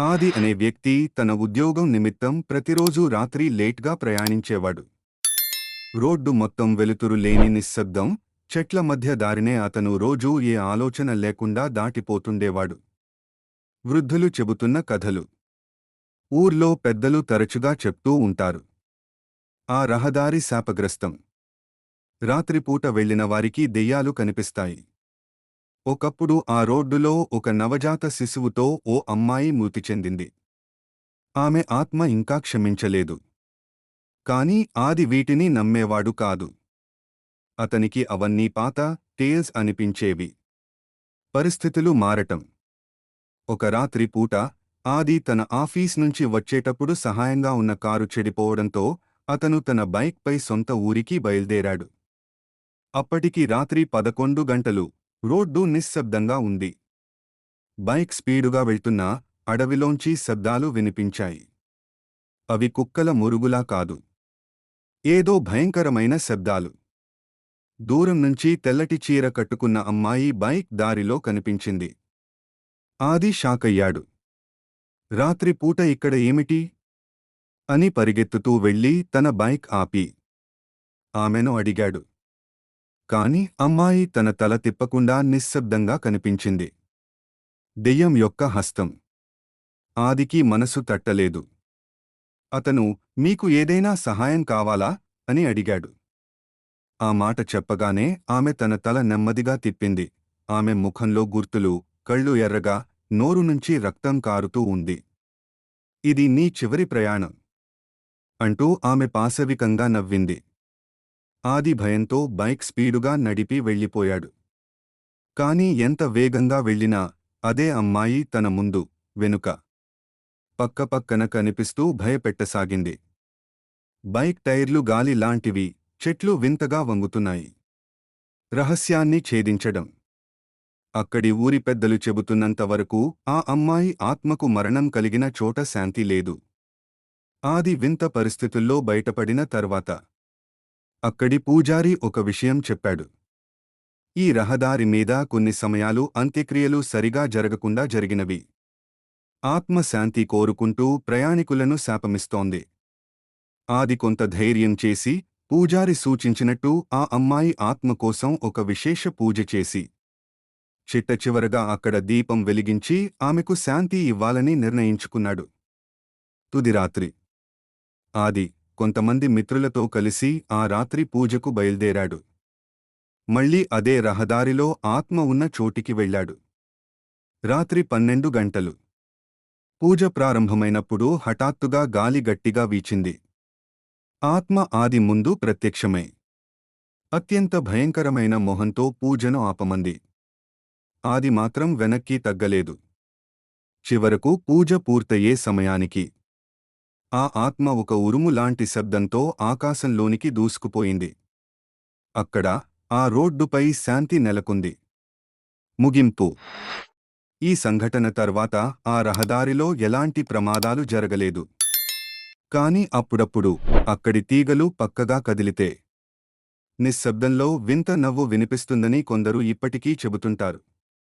ఆది అనే వ్యక్తి తన ఉద్యోగం నిమిత్తం ప్రతిరోజూ రాత్రి లేట్గా ప్రయాణించేవాడు. రోడ్డు మొత్తం వెలుతురు లేని నిశ్శబ్దం చెట్ల మధ్య దారినే అతను రోజూ ఏ ఆలోచన లేకుండా దాటిపోతుండేవాడు. వృద్ధులు చెబుతున్న కథలు. ఊర్లో పెద్దలు తరచుగా చెప్తూ ఉంటారు. ఆ రహదారి శాపగ్రస్తం. రాత్రిపూట వెళ్ళిన వారికి దెయ్యాలు కనిపిస్తాయి. ఒకప్పుడు ఆ రోడ్డులో ఒక నవజాత శిశువుతో ఓ అమ్మాయి మృతి చెందింది. ఆమె ఆత్మ ఇంకా క్షమించలేదు. కాని ఆది వీటిని నమ్మేవాడు కాదు. అతనికి అవన్నీ పాత టేల్స్ అనిపించేవి. పరిస్థితులు మారటం. ఒక రాత్రి పూట ఆది తన ఆఫీస్ నుంచి వచ్చేటప్పుడు సహాయంగా ఉన్న కారు చెడిపోవడంతో అతను తన బైక్పై సొంత ఊరికి బయల్దేరాడు. అప్పటికి రాత్రి పదకొండు గంటలు. రోడ్డు నిశ్శబ్దంగా ఉంది. బైక్ స్పీడుగా వెళ్తున్న అడవిలోంచి శబ్దాలు వినిపించాయి. అవి కుక్కల మురుగులా కాదు. ఏదో భయంకరమైన శబ్దాలు. దూరం నుంచి తెల్లటి చీర కట్టుకున్న అమ్మాయి బైక్ దారిలో కనిపించింది. ఆది షాకయ్యాడు రాత్రి పూట ఇక్కడ ఏమిటి? అని పరిగెత్తుతూ వెళ్ళి తన బైక్ ఆపి. ఆమెను అడిగాడు. కాని అమ్మాయి తన తల తిప్పకుండా నిశ్శబ్దంగా కనిపించింది. దెయ్యం యొక్క హస్తం. ఆదికి మనసు తట్టలేదు. అతను మీకు ఏదైనా సహాయం కావాలా? అని అడిగాడు. ఆ మాట చెప్పగానే ఆమె తన తల నెమ్మదిగా తిప్పింది. ఆమె ముఖంలో గుర్తులు కళ్ళు ఎర్రగా నోరు నుంచి రక్తం కారుతూ ఉంది. ఇది నీ చివరి ప్రయాణం అంటూ ఆమె పాశవికంగా నవ్వింది. ఆది భయంతో బైక్ స్పీడుగా నడిపి వెళ్ళిపోయాడు. కాని ఎంత వేగంగా వెళ్ళినా అదే అమ్మాయి తన ముందు వెనుక. పక్కపక్కన కనిపిస్తూ భయపెట్టసాగింది. బైక్ టైర్లు గాలి లాంటివి చెట్లు వింతగా వంగుతున్నాయి. రహస్యాన్ని ఛేదించడం. అక్కడి ఊరి పెద్దలు చెబుతున్నంతవరకు ఆ అమ్మాయి ఆత్మకు మరణం కలిగిన చోట శాంతి లేదు. ఆది వింత పరిస్థితుల్లో బయటపడిన తర్వాత అక్కడి పూజారి ఒక విషయం చెప్పాడు. ఈ రహదారి మీద కొన్ని సమయాలు అంత్యక్రియలు సరిగా జరగకుండా జరిగినవి. ఆత్మశాంతి కోరుకుంటూ ప్రయాణికులను శాపమిస్తోంది. ఆది కొంత ధైర్యం చేసి పూజారి సూచించినట్టు ఆ అమ్మాయి ఆత్మ కోసం ఒక విశేష పూజ చేసి. చిట్ట చివరగా అక్కడ దీపం వెలిగించి ఆమెకు శాంతి ఇవ్వాలని నిర్ణయించుకున్నాడు. తుది రాత్రి. ఆది కొంతమంది మిత్రులతో కలిసి ఆ రాత్రి పూజకు బయల్దేరాడు. మళ్ళీ అదే రహదారిలో ఆత్మ ఉన్న చోటికి వెళ్ళాడు. రాత్రి పన్నెండు గంటలు. పూజ ప్రారంభమైనప్పుడు హఠాత్తుగా గాలి గట్టిగా వీచింది. ఆత్మ ఆది ముందు ప్రత్యక్షమై అత్యంత భయంకరమైన మొహంతో పూజను ఆపమంది. ఆది మాత్రం వెనక్కి తగ్గలేదు. చివరకు పూజ పూర్తయ్యే సమయానికి ఆ ఆత్మ ఒక ఉరుము లాంటి శబ్దంతో ఆకాశంలోనికి దూసుకుపోయింది. అక్కడ ఆ రోడ్డుపై శాంతి నెలకొంది. ముగింపు. ఈ సంఘటన తర్వాత ఆ రహదారిలో ఎలాంటి ప్రమాదాలు జరగలేదు. కాని అప్పుడప్పుడు అక్కడి తీగలు పక్కగా కదిలితే. నిశ్శబ్దంలో వింత నవ్వు వినిపిస్తుందని కొందరు ఇప్పటికీ చెబుతుంటారు.